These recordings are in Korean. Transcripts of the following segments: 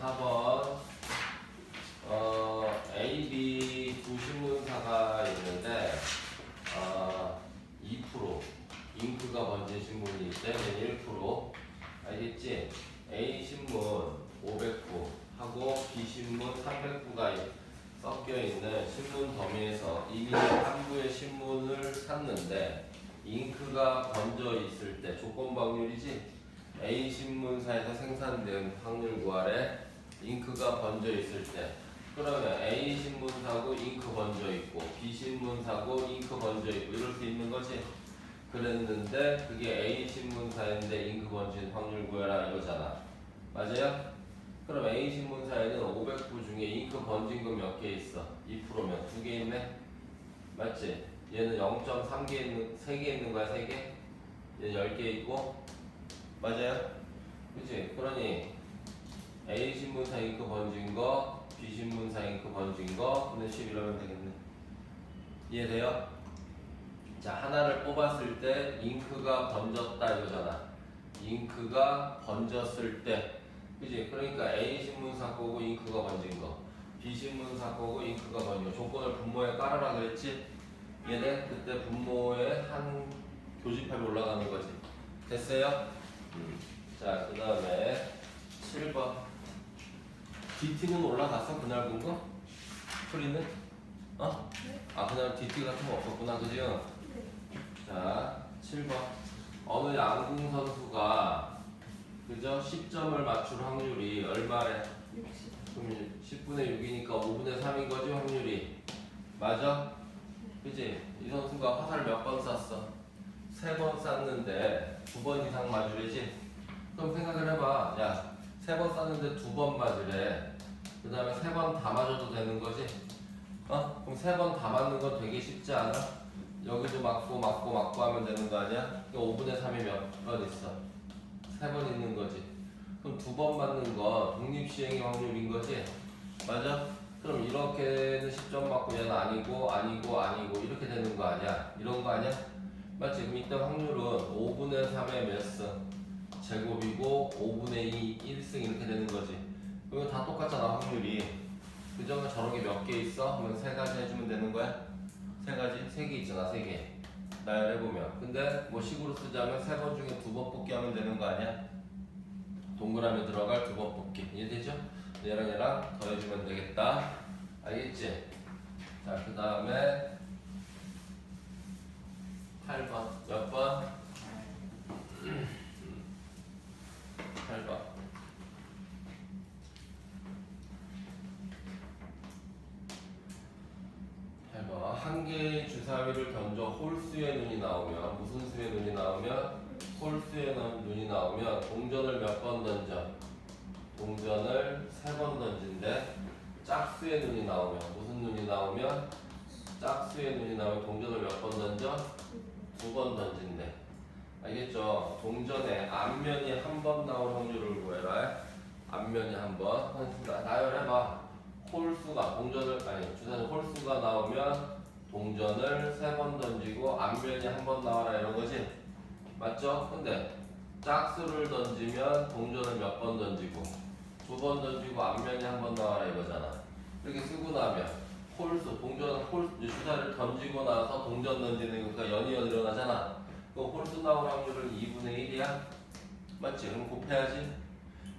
4번. 어, A, B 두 신문사가 있는데 어, 2% 잉크가 번진 신문이 얘는 1% 알겠지? A 신문 500부 하고 B 신문 300부가 섞여 있는 신문 더미에서 이미 한 부의 신문을 샀는데 잉크가 번져 있을 때 조건 방률이지? A 신문사에서 생산된 확률 구하래 잉크가 번져 있을 때 그러면 A 신문사고 잉크 번져 있고 B 신문사고 잉크 번져 있고 이럴 수 있는 거지 그랬는데 그게 A 신문사인데 잉크 번진 확률 구해라 이거잖아 맞아요? 그럼 A 신문사에는 500부 중에 잉크 번진 거 몇 개 있어? 2%면 두개 있네 맞지? 얘는 0.3개 있는 3개 있는 거야 3개? 얘 10개 있고 맞아요? 그치? 그러니 A 신문사 잉크 번진 거, B 신문사 잉크 번진 거, 근데 10 이러면 되겠네. 이해돼요? 자, 하나를 뽑았을 때 잉크가 번졌다 이거잖아. 잉크가 번졌을 때. 그지? 그러니까 A 신문사 거고 잉크가 번진 거. B 신문사 거고 잉크가 번진 거. 조건을 분모에 깔아라 그랬지? 얘네 그때 분모에 한 교집합이 올라가는 거지. 됐어요? 자, 그 다음에 7번. DT는 올라갔어? 그날 본 거? 소리는? 어? 아, 그날 DT 같은 거 없었구나, 그죠? 자, 7번. 어느 양궁 선수가 그죠? 10점을 맞출 확률이 얼마래? 60. 그럼 10분의 6이니까 5분의 3인 거지, 확률이. 맞아? 그지? 이 선수가 화살 몇 번 쐈어? 세 번 쐈는데 두 번 이상 맞으래지? 그럼 생각을 해봐. 야, 세번 쐈는데 두 번 맞으래. 그 다음에 세 번 다 맞아도 되는 거지? 어? 그럼 세 번 다 맞는 건 되게 쉽지 않아? 여기도 맞고 맞고 맞고 하면 되는 거 아니야? 그러니까 5분의 3이 몇 번 있어? 세 번 있는 거지. 그럼 두 번 맞는 거 독립시행의 확률인 거지? 맞아? 그럼 이렇게는 10점 맞고 얘는 아니고 아니고 아니고 이렇게 되는 거 아니야? 이런 거 아니야? 맞지? 그럼 이때 확률은 5분의 3의 몇 승? 제곱이고 5분의 2 1승 이렇게 되는 거지. 그럼 다 똑같잖아 확률이. 그 점은 저런 게 몇 개 있어? 그러면 세 가지 해주면 되는 거야? 세 가지? 세 개 있잖아 세 개. 나열해보면. 근데 뭐 식으로 쓰자면 세 번 중에 두 번 뽑기 하면 되는 거 아니야? 동그라미 들어갈 두 번 뽑기. 이해되죠? 얘랑 얘랑 더해주면 되겠다. 알겠지? 자, 그 다음에 8번. 몇 번? 8번. 8번. 한 개의 주사위를 던져 홀수의 눈이 나오면, 무슨 수의 눈이 나오면? 홀수의 눈- 눈이 나오면 동전을 몇 번 던져? 동전을 세 번 던진대. 짝수의 눈이 나오면, 무슨 눈이 나오면? 짝수의 눈이 나오면 동전을 몇 번 던져? 두 번 던진대. 알겠죠? 동전에 앞면이 한 번 나올 확률을 구해라. 앞면이 한 번. 나- 나열해봐. 홀수가 동전을 아니 주사위 홀수가 나오면 동전을 세 번 던지고 앞면이 한 번 나와라 이런 거지. 맞죠? 근데 짝수를 던지면 동전을 몇 번 던지고 두 번 던지고 앞면이 한 번 나와라 이거잖아. 이렇게 쓰고 나면 홀수 동전 홀 주사를 던지고 나서 동전 던지는 거가 연이 연 일어나잖아. 그 홀수 나올 확률은 2분의 1이야. 맞지? 그럼 곱해야지.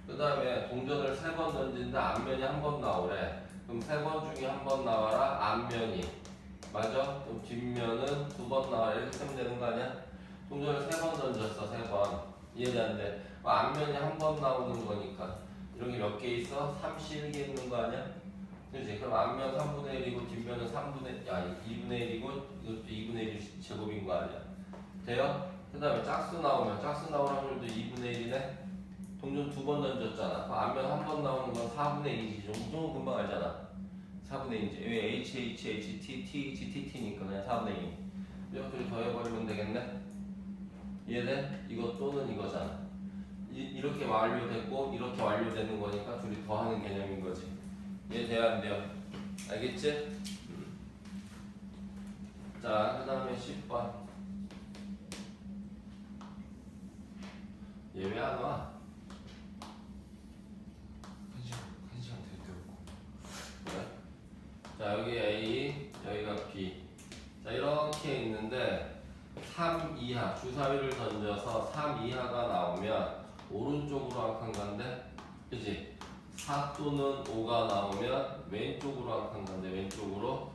그 다음에 동전을 세 번 던진다 앞면이 한 번 나오래. 그럼 세 번 중에 한 번 나와라 앞면이. 맞아? 그럼 뒷면은 두 번 나와라. 이렇게 쓰면 되는 거 아니야? 동전을 세 번 던졌어, 세 번. 이해되는데 그 앞면이 한 번 나오는 거니까 이런 게 몇 개 있어? 31개 있는 거 아니야? 그지? 그럼 앞면 3분의 1이고 뒷면은 3분의 아니 2분의 1이고 이것도 2분의 1 제곱인 거 아니야? 돼요? 그 다음에 짝수 나오면 짝수 나올 확률도 2분의 1이네? 동전 두 번 던졌잖아. 그 앞면 한 번 나오는 건 4분의 1이지. 좀, 좀 금방 알잖아. 4분의 1이지. 왜 H, H, H, T, T, H, T, T니까 그냥 4분의 2. 이렇게 더해버리면 되겠네? 이해돼? 이거 또는 이거잖아. 이, 이렇게 완료됐고, 이렇게 완료되는 거니까 둘이 더하는 개념인 거지. 이해돼야 안 돼요? 알겠지? 음. 자, 그 다음에 10번. 얘 왜 안 와? 여기 A, 여기가 B. 자, 이렇게 있는데 3 이하, 주사위를 던져서 3 이하가 나오면 오른쪽으로 한 칸간데, 그지? 4 또는 5가 나오면 왼쪽으로 한 칸간데, 왼쪽으로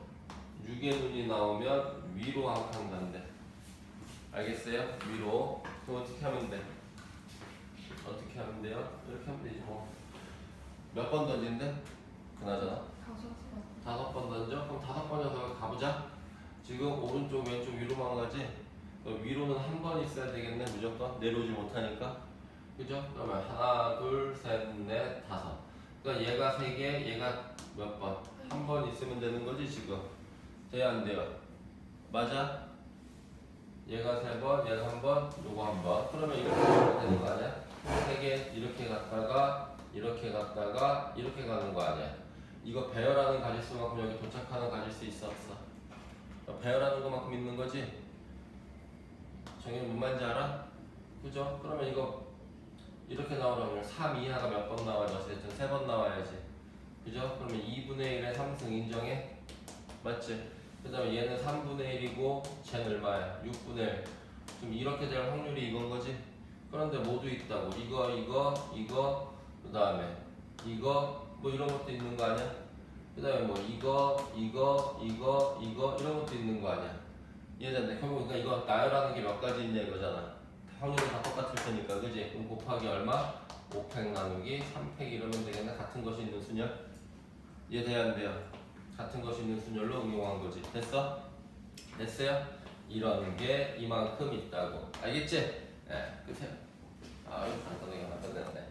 6의 눈이 나오면 위로 한 칸간데. 알겠어요? 위로. 그럼 어떻게 하면 돼? 어떻게 하면 돼요? 이렇게 하면 되지 뭐. 몇 번 던진데? 그나저나? 방송 다섯 번 던져? 그럼 다섯 번 녀석을 가보자. 지금 오른쪽 왼쪽 위로만 가지? 그럼 위로는 한 번 있어야 되겠네 무조건 내려오지 못하니까 그죠? 그러면 하나 둘셋넷 다섯 그러니까 얘가 세 개, 얘가 몇 번? 한 번 있으면 되는 거지 지금 돼야 안 돼요? 맞아? 얘가 세 번, 얘가 한 번, 요거 한 번. 그러면 이렇게 가면 되는 거 아니야? 세 개 이렇게 갔다가 이렇게 갔다가 이렇게 가는 거 아니야? 이거 배열하는 가짓수만큼 여기 도착하는 가짓수 있어 없어? 어, 배열하는 것만큼 있는 거지? 정현이 뭔 말인지 알아? 그죠? 그러면 이거 이렇게 나오려면 3 이하가 몇 번 나와야지? 3번 나와야지 그죠? 그러면 2분의 1의 3승 인정해? 맞지? 그 다음에 얘는 3분의 1이고 쟤는 얼마야? 6분의 1 지금 이렇게 될 확률이 이건 거지? 그런데 모두 있다고 이거 이거 이거 그 다음에 이거 뭐 이런 것도 있는 거 아니야? 그 다음에 뭐 이거 이거 이거 이거 이런 것도 있는 거 아니야? 결국 그러니까 이거 나열하는 게 몇 가지 있냐 이거잖아 확률은 다 똑같을 테니까 그지? 그럼 곱하기 얼마? 5팩 나누기 3팩 이러면 되겠네 같은 것이 있는 순열 이해돼야 안 돼요? 같은 것이 있는 순열로 응용한 거지 됐어? 됐어요? 이런 게 이만큼 있다고 알겠지? 네, 끝이야 아유 간단하게 만들었네